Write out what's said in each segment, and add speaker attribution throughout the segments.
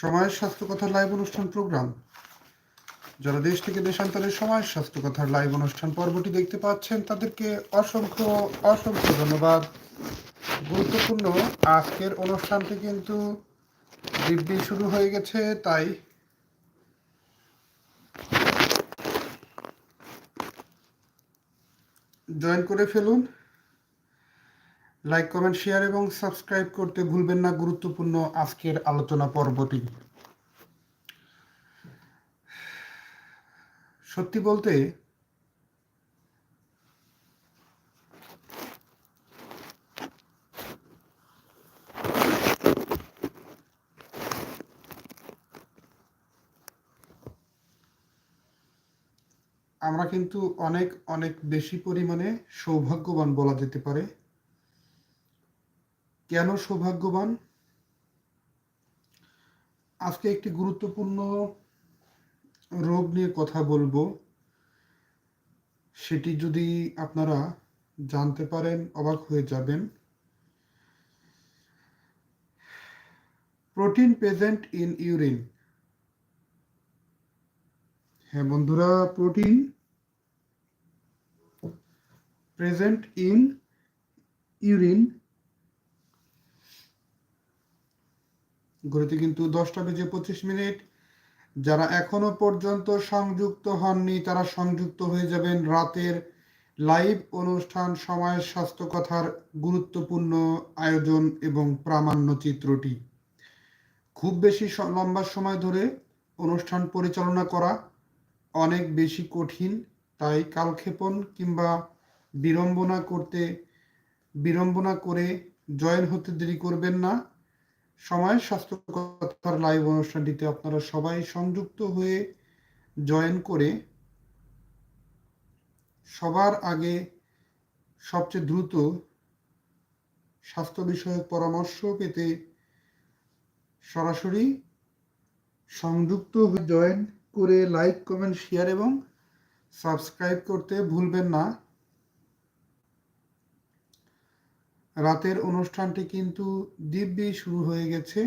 Speaker 1: সময়ের স্বাস্থ্য কথার লাইভ অনুষ্ঠান প্রোগ্রাম যারা দেশ থেকে দেশান্তরের সময়ের স্বাস্থ্য কথার লাইভ অনুষ্ঠান পর্বটি দেখতে পাচ্ছেন, তাদেরকে অসংখ্য অসংখ্য ধন্যবাদ। গুরুত্বপূর্ণ আজকের অনুষ্ঠানটি কিন্তু দিব্যি শুরু হয়ে গেছে, তাই জয়েন করে ফেলুন। লাইক কমেন্ট শেয়ার এবং সাবস্ক্রাইব করতে ভুলবেন না। গুরুত্বপূর্ণ আজকের আলোচনা পর্বটি। সত্যি বলতে, আমরা কিন্তু অনেক অনেক বেশি পরিমাণে সৌভাগ্যবান বলা যেতে পারে। কেন সৌভাগ্যবান? আজকে একটি গুরুত্বপূর্ণ রোগ নিয়ে কথা বলব। সেটি যদি আপনারা জানতে পারেন, অবাক হয়ে যাবেন। Protein present in urine. হ্যাঁ বন্ধুরা, প্রোটিন প্রেজেন্ট ইন ইউরিন ঘড়িতে কিন্তু দশটা বেজে পঁচিশ মিনিট। যারা এখনও পর্যন্ত সংযুক্ত হননি, তারা সংযুক্ত হয়ে যাবেন রাতের লাইভ অনুষ্ঠান সময়ের স্বাস্থ্য কথার গুরুত্বপূর্ণ আয়োজন এবং প্রামাণ্য চিত্রটি। খুব বেশি লম্বা সময় ধরে অনুষ্ঠান পরিচালনা করা অনেক বেশি কঠিন, তাই কালক্ষেপণ কিংবা বিড়ম্বনা করতে, বিড়ম্বনা করে জয়েন হতে দেরি করবেন না। সময়ের স্বাস্থ্য কথার লাইভ অনুষ্ঠানটিতে আপনারা সবাই সংযুক্ত হয়ে জয়েন করে সবার আগে সবচেয়ে দ্রুত স্বাস্থ্য বিষয়ক পরামর্শ পেতে সরাসরি সংযুক্ত হয়ে জয়েন করে লাইক কমেন্ট শেয়ার এবং সাবস্ক্রাইব করতে ভুলবেন না। রাতের অনুষ্ঠানটি কিন্তু দিব্যি শুরু হয়ে গেছে।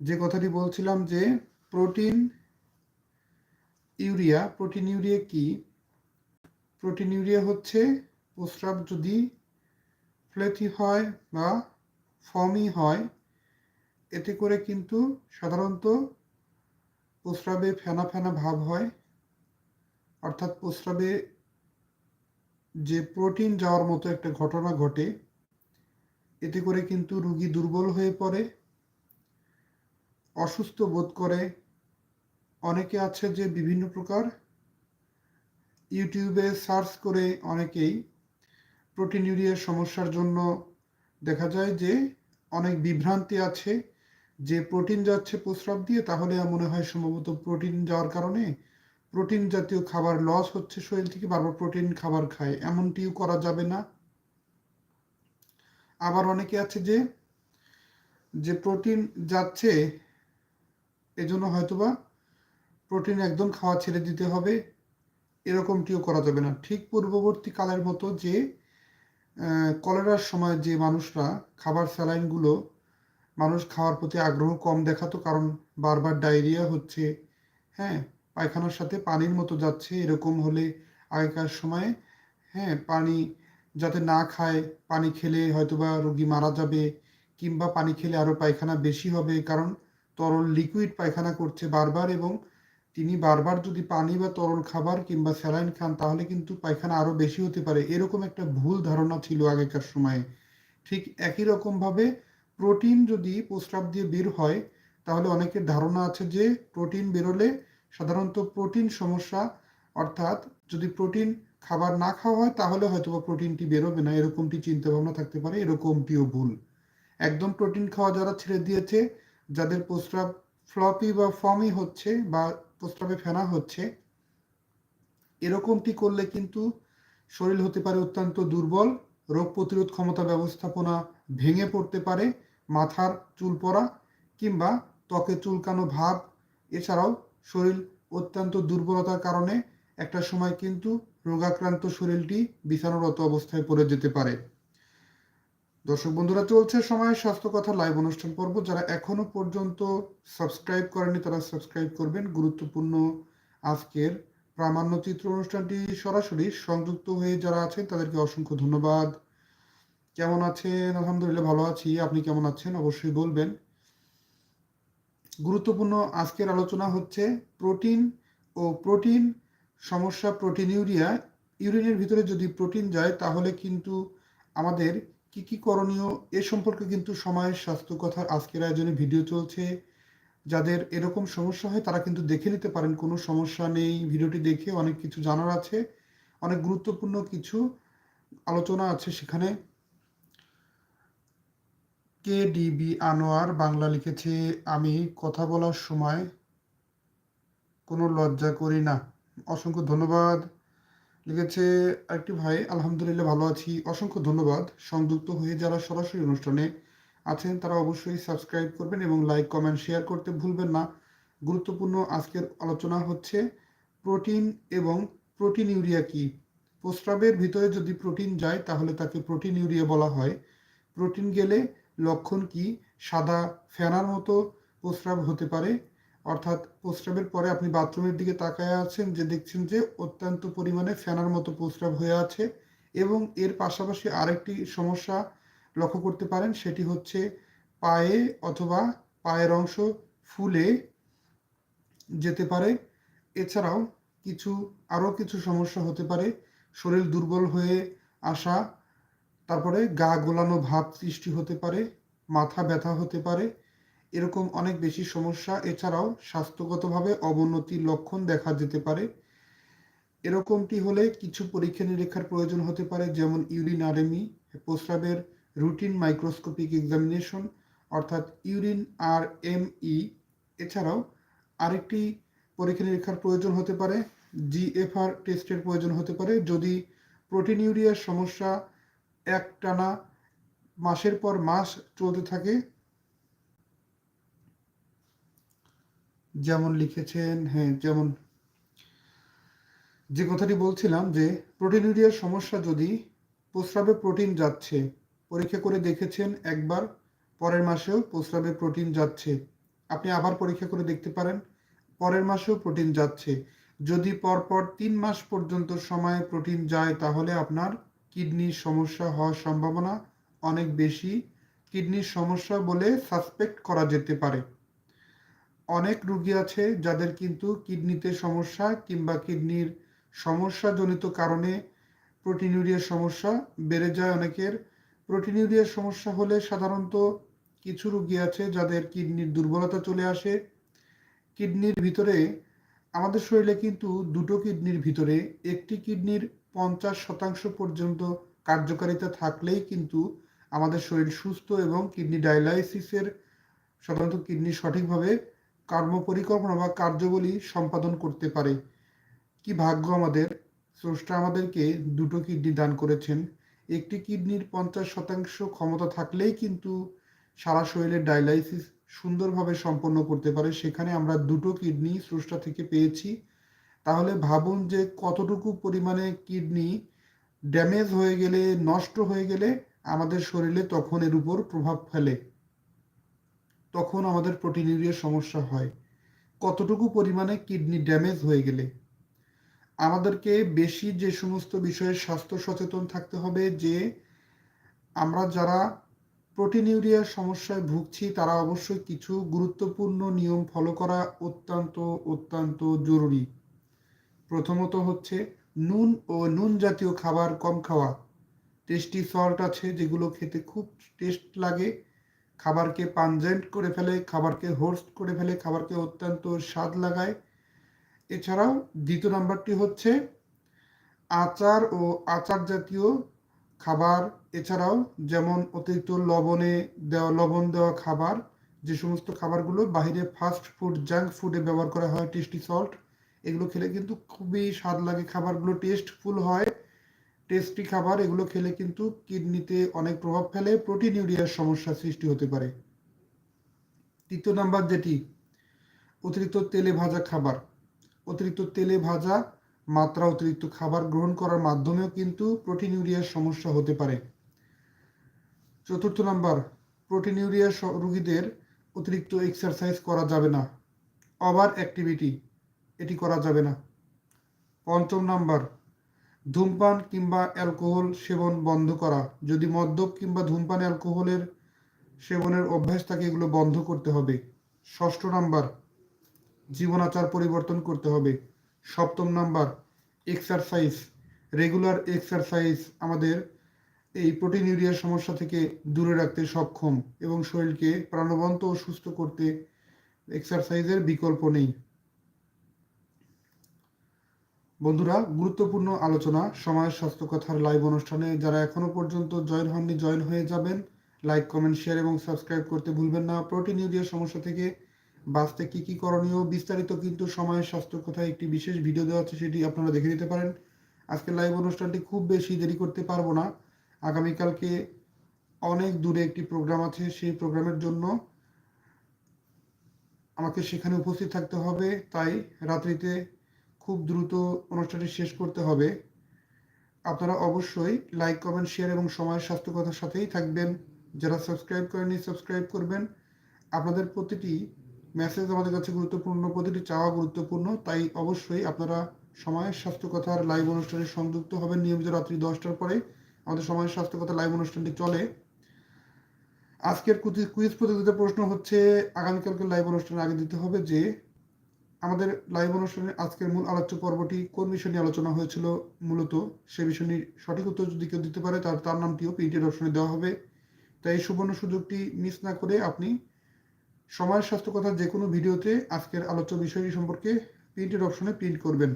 Speaker 1: যে কথাটি বলছিলাম যে, প্রোটিন ইউরিয়া প্রোটিন ইউরিয়া কি? প্রোটিন ইউরিয়া হচ্ছে প্রস্রাব যদি ফ্লেথি হয় বা ফমি হয়, এতে করে কিন্তু সাধারণত প্রস্রাবে ফেনা ফেনা ভাব হয়। অর্থাৎ প্রস্রাবে যে প্রোটিন যাওয়ার মতো একটা ঘটনা ঘটে, এতে করে কিন্তু রুগী দুর্বল হয়ে পড়ে, অসুস্থ বোধ করে। অনেকে আছে যে বিভিন্ন প্রকার ইউটিউবে সার্চ করে অনেকেই প্রোটিন ইউরিয়ার সমস্যার জন্য দেখা যায় যে অনেক বিভ্রান্তি আছে। যে প্রোটিন যাচ্ছে প্রস্রাব দিয়ে, তাহলে মনে হয় সম্ভবত প্রোটিন যাওয়ার কারণে প্রোটিন জাতীয় খাবার লস হচ্ছে শরীর থেকে, বারবার প্রোটিন খাবার খায়। এমনটিও করা যাবে না। আবার অনেকে আছে যে যে প্রোটিন যাচ্ছে, এজন্য হয়তোবা প্রোটিন একদম খাওয়া ছেড়ে দিতে হবে। এরকমটিও করা যাবে না। ঠিক পূর্ববর্তী কালের মতো যে কলেরার সময় যে মানুষরা খাবার স্যালাইনগুলো, মানুষ খাওয়ার প্রতি আগ্রহ কম দেখাতো, কারণ বারবার ডায়রিয়া হচ্ছে হ্যাঁ? পায়খানার সাথে পানির মতো যাচ্ছে, এরকম হলে আগেকার সময়ে হ্যাঁ পানি যাতে না খায়, পানি খেলে হয়তোবা রোগী মারা যাবে কিংবা পানি খেলে আরও পায়খানা বেশি হবে, কারণ তরল লিকুইড পায়খানা করছে বারবার এবং তিনি বারবার যদি পানি বা তরল খাবার কিংবা স্যালাইন খান, তাহলে কিন্তু পায়খানা আরও বেশি হতে পারে। এরকম একটা ভুল ধারণা ছিল আগেকার সময়ে। ঠিক একই রকমভাবে প্রোটিন যদি প্রস্রাব দিয়ে বের হয়, তাহলে অনেকের ধারণা আছে যে প্রোটিন বেরোলে সাধারণত প্রোটিন সমস্যা, অর্থাৎ যদি প্রোটিন খাবার না খাওয়া হয়, তাহলে হয়তো প্রোটিনটি বেরোবে না। এরকমটি চিন্তা ভাবনা থাকতে পারে, এরকমটিও ভুল। একদম প্রোটিন খাওয়া যারা ছেড়ে দিয়েছে, যাদের প্রস্রাব ফ্লপি বা ফমি হচ্ছে বা প্রস্রাবে ফেনা হচ্ছে, এরকমটি করলে কিন্তু শরীর হতে পারে অত্যন্ত দুর্বল, রোগ প্রতিরোধ ক্ষমতা ব্যবস্থাপনা ভেঙে পড়তে পারে, মাথার চুল পড়া কিংবা ত্বকে চুলকানো ভাব, এছাড়াও শরীর অত্যন্ত দুর্বলতার কারণে একটা সময় কিন্তু রোগাক্রান্ত শরীরটি বিছানারত অবস্থায় পড়ে যেতে পারে। দর্শক বন্ধুরা, চলছে সময় স্বাস্থ্য কথা লাইভ অনুষ্ঠান পর্ব। যারা এখনও পর্যন্ত সাবস্ক্রাইব করেনি তারা সাবস্ক্রাইব করবেন। গুরুত্বপূর্ণ আজকের প্রামাণ্য চিত্র অনুষ্ঠানটি সরাসরি সংযুক্ত হয়ে যারা আছেন, তাদেরকে অসংখ্য ধন্যবাদ। কেমন আছেন? আলহামদুলিল্লাহ ভালো আছি। আপনি কেমন আছেন? অবশ্যই বলবেন। গুরুত্বপূর্ণ আজকের আলোচনা হচ্ছে প্রোটিন ও প্রোটিন সমস্যা প্রোটিন ইউরিয়া। ইউরিনের ভিতরে যদি প্রোটিন যায়, তাহলে কিন্তু আমাদের কি কি করণীয় এ সম্পর্কে কিন্তু সময়ের স্বাস্থ্য কথার আজকের আয়োজনে ভিডিও চলছে। যাদের এরকম সমস্যা হয়, তারা কিন্তু দেখে নিতে পারেন, কোনো সমস্যা নেই। ভিডিওটি দেখে অনেক কিছু জানার আছে। অনেক গুরুত্বপূর্ণ কিছু আলোচনা আছে সেখানে। কে ডিবি আনোয়ার বাংলা লিখেছে, আমি কথা বলার সময় কোনো লজ্জা করি না। অসংখ্য ধন্যবাদ। লিখেছে, আরেকটি ভাই, আলহামদুলিল্লাহ ভালো আছি। অসংখ্য ধন্যবাদ। সংযুক্ত হয়ে যারা সরাসরি অনুষ্ঠানে আছেন, তারা অবশ্যই সাবস্ক্রাইব করবেন এবং লাইক, কমেন্ট, শেয়ার করতে ভুলবেন না। গুরুত্বপূর্ণ আজকের আলোচনা হচ্ছে, প্রোটিন এবং প্রোটিন ইউরিয়া কি? প্রস্রাবের ভিতরে যদি প্রোটিন যায়, তাহলে তাকে প্রোটিন ইউরিয়া বলা হয়। প্রোটিন গেলে লক্ষণ কি? সাদা ফেনার মতো প্রস্রাব হতে পারে। অর্থাৎ প্রস্রাবের পরে আপনি বাথরুমের দিকে তাকায় আছেন যে দেখছেন যে অত্যন্ত পরিমাণে ফেনার মতো প্রস্রাব হয়ে আছে এবং এর পাশাপাশি আরেকটি সমস্যা লক্ষ্য করতে পারেন, সেটি হচ্ছে পায়ে অথবা পায়ের অংশ ফুলে যেতে পারে। এছাড়াও কিছু, আরও কিছু সমস্যা হতে পারে। শরীর দুর্বল হয়ে আসা তারপরে গা গোলানো ভাব সৃষ্টি হতে পারে, মাথা ব্যথা হতে পারে, এরকম অনেক বেশি সমস্যা। এছাড়াও স্বাস্থ্যগতভাবে অবনতির লক্ষণ দেখা যেতে পারে। এরকমটি হলে কিছু পরীক্ষা নিরীক্ষার প্রয়োজন হতে পারে, যেমন ইউরিন আরেমি প্রস্রাবের রুটিন মাইক্রোস্কোপিক এক্সামিনেশন, অর্থাৎ ইউরিন আর এম ই এছাড়াও আরেকটি পরীক্ষা নিরীক্ষার প্রয়োজন হতে পারে, জিএফআর টেস্টের প্রয়োজন হতে পারে। যদি প্রোটিন ইউরিয়ার সমস্যা একটানা মাসের পর মাস চলতে থাকে। যেমন লিখেছেন হ্যাঁ যেমন যে কথাটি বলছিলাম যে, প্রোটিন ইউরিয়ার সমস্যা যদি প্রস্রাবে প্রোটিন যাচ্ছে, পরীক্ষা করে দেখেছেন একবার, পরের মাসেও প্রস্রাবে প্রোটিন যাচ্ছে। আপনি আবার পরীক্ষা করে দেখতে পারেন, পরের মাসেও প্রোটিন যাচ্ছে। যদি পরপর তিন মাস পর্যন্ত সময়ে প্রোটিন যায়, তাহলে আপনার কিডনির সমস্যা হওয়ার সম্ভাবনা অনেক বেশি। কিডনির সমস্যা বলে সাসপেক্ট করা যেতে পারে। অনেক রুগী আছে যাদের কিন্তু কিডনিতে সমস্যা কিংবা কিডনির সমস্যাজনিত কারণে প্রোটিনিউরিয়ার সমস্যা বেড়ে যায় অনেকের। প্রোটিনিউরিয়ার সমস্যা হলে সাধারণত কিছু রুগী আছে যাদের কিডনির দুর্বলতা চলে আসে। কিডনির ভিতরে, আমাদের শরীরে কিন্তু দুটো কিডনির ভিতরে, একটি কিডনির পঞ্চাশ শতাংশ পর্যন্ত কার্যকারিতা থাকলেই কিন্তু আমাদের শরীর সুস্থ এবং কিডনি ডায়ালাইসিসের সাধারণত কিডনি সঠিকভাবে কর্ম পরিকল্পনা বা কার্যবলী সম্পাদন করতে পারে। কি ভাগ্য আমাদের? স্রষ্টা আমাদেরকে দুটো কিডনি দান করেছেন। একটি কিডনির পঞ্চাশ শতাংশ ক্ষমতা থাকলেই কিন্তু সারা শরীরের ডায়ালাইসিস সুন্দরভাবে সম্পন্ন করতে পারে। সেখানে আমরা দুটো কিডনি স্রষ্টা থেকে পেয়েছি। তাহলে ভাবুন যে কতটুকু পরিমাণে কিডনি ড্যামেজ হয়ে গেলে, নষ্ট হয়ে গেলে আমাদের শরীরে তখন এর উপর প্রভাব ফেলে। তখন আমাদের প্রোটিন ইউরিয়ার সমস্যা হয়। কতটুকু পরিমাণে কিডনি ড্যামেজ হয়ে গেলে? আমাদেরকে বেশি যে সমস্ত বিষয়ে স্বাস্থ্য সচেতন থাকতে হবে যে, আমরা যারা প্রোটিন ইউরিয়ার সমস্যায় ভুগছি, তারা অবশ্যই কিছু গুরুত্বপূর্ণ নিয়ম ফলো করা অত্যন্ত অত্যন্ত জরুরি। প্রথমত হচ্ছে নুন ও নুন জাতীয় খাবার কম খাওয়া। টেস্টি সল্ট আছে যেগুলো খেতে খুব টেস্ট লাগে। খাবারকে পানজেন্ট করে ফেলে, খাবারকে হোস্ট করে ফেলে, খাবারকে অত্যন্ত স্বাদ লাগায়। এছাড়াও দ্বিতীয় নাম্বারটি হচ্ছে আচার ও আচার জাতীয় খাবার। এছাড়াও যেমন অতিরিক্ত লবণে দেওয়া, লবণ দেওয়া খাবার, যে সমস্ত খাবারগুলো বাহিরে ফাস্ট ফুড জাঙ্ক ফুডে ব্যবহার করা হয় টেস্টি সল্ট এগুলো খেলে কিন্তু খুবই স্বাদ লাগে। খাবারগুলো টেস্টফুল হয় টেস্টি খাবার, এগুলো খেলে কিন্তু কিডনিতে অনেক প্রভাব ফেলে প্রোটিন ইউরিয়ার সমস্যা সৃষ্টি হতে পারে। তৃতীয় নাম্বার যেটি, অতিরিক্ত তেলে ভাজা খাবার। অতিরিক্ত তেলে ভাজা মাত্রা অতিরিক্ত খাবার গ্রহণ করার মাধ্যমেও কিন্তু প্রোটিন ইউরিয়ার সমস্যা হতে পারে। চতুর্থ নাম্বার প্রোটিনিউরিয়া স- রোগীদের অতিরিক্ত এক্সারসাইজ করা যাবে না। ওভার অ্যাক্টিভিটি এটি করা যাবে না। পঞ্চম নাম্বার, ধূমপান কিংবা অ্যালকোহল সেবন বন্ধ করা। যদি মদ্যপ কিংবা ধূমপান অ্যালকোহলের সেবনের অভ্যাস থাকে, এগুলো বন্ধ করতে হবে। ষষ্ঠ নাম্বার, জীবনাচার পরিবর্তন করতে হবে। সপ্তম নাম্বার, এক্সারসাইজ, রেগুলার এক্সারসাইজ আমাদের এই প্রোটিন ইউরিয়ার সমস্যা থেকে দূরে রাখতে সক্ষম এবং শরীরকে প্রাণবন্ত ও সুস্থ করতে এক্সারসাইজের বিকল্প নেই। বন্ধুরা, গুরুত্বপূর্ণ আলোচনা সময়ের স্বাস্থ্য কথার লাইভ অনুষ্ঠানে যারা এখনও পর্যন্ত জয়েন হননি, জয়েন হয়ে যাবেন। লাইক কমেন্ট শেয়ার এবং সাবস্ক্রাইব করতে ভুলবেন না। প্রোটিন ইউরিয়ার সমস্যা থেকে বাঁচতে কি কি করণীয়, বিস্তারিত কিন্তু সময়ের স্বাস্থ্য কথায় একটি বিশেষ ভিডিও দেওয়া আছে, সেটি আপনারা দেখে নিতে পারেন। আজকের লাইভ অনুষ্ঠানটি খুব বেশি দেরি করতে পারব না। আগামীকালকে অনেক দূরে একটি প্রোগ্রাম আছে, সেই প্রোগ্রামের জন্য আমাকে সেখানে উপস্থিত থাকতে হবে। তাই রাত্রিতে খুব দ্রুত অনুষ্ঠানটি শেষ করতে হবে। আপনারা অবশ্যই লাইক কমেন্ট শেয়ার এবং সময়ের স্বাস্থ্য কথার সাথেই থাকবেন। যারা সাবস্ক্রাইব করেননি সাবস্ক্রাইব করবেন। আপনাদের প্রতিটি মেসেজ আমাদের কাছে গুরুত্বপূর্ণ, প্রতিটি চাওয়া গুরুত্বপূর্ণ। তাই অবশ্যই আপনারা সময়ের স্বাস্থ্য কথার লাইভ অনুষ্ঠানে সংযুক্ত হবেন নিয়মিত রাত্রি দশটার পরে। আমাদের সময়ের স্বাস্থ্য কথা লাইভ অনুষ্ঠানটি চলে। আজকের কুইজ প্রতিযোগিতার প্রশ্ন হচ্ছে, আগামীকালকে লাইভ অনুষ্ঠানে আগে দিতে হবে যে আমাদের লাইভ অনুষ্ঠানে আজকের মূল আলোচ্য পর্বটি কোন বিষয় নিয়ে আলোচনা হয়েছিল মূলত, সে বিষয় নিয়ে সঠিক উত্তর যদি কেউ দিতে পারে, তার তার নামটিও প্রিন্টেড অপশনে দেওয়া হবে। তাই এই সুবর্ণ সুযোগটি মিস না করে আপনি সময়ের স্বাস্থ্য কথার যে কোনো ভিডিওতে আজকের আলোচ্য বিষয়টি সম্পর্কে প্রিন্টেড অপশনে প্রিন্ট করবেন।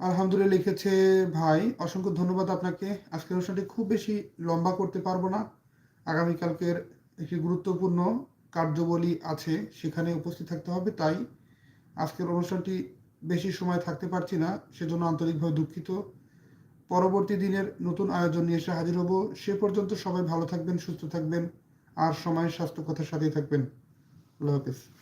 Speaker 1: আলহামদুলিল্লাহ লিখেছে, ভাই, অসংখ্য ধন্যবাদ আপনাকে। আজকের অনুষ্ঠানটি খুব বেশি লম্বা করতে পারব না। আগামীকালকের একটি গুরুত্বপূর্ণ কার্যবলী আছে, সেখানে উপস্থিত থাকতে হবে। তাই আজকের অনুষ্ঠানটি বেশি সময় থাকতে পারছি না, সেজন্য আন্তরিকভাবে দুঃখিত। পরবর্তী দিনের নতুন আয়োজন নিয়ে এসে হাজির হব। সে পর্যন্ত সবাই ভালো থাকবেন, সুস্থ থাকবেন, আর সময়, স্বাস্থ্য, কথার সাথেই থাকবেন। আল্লাহ হাফিজ।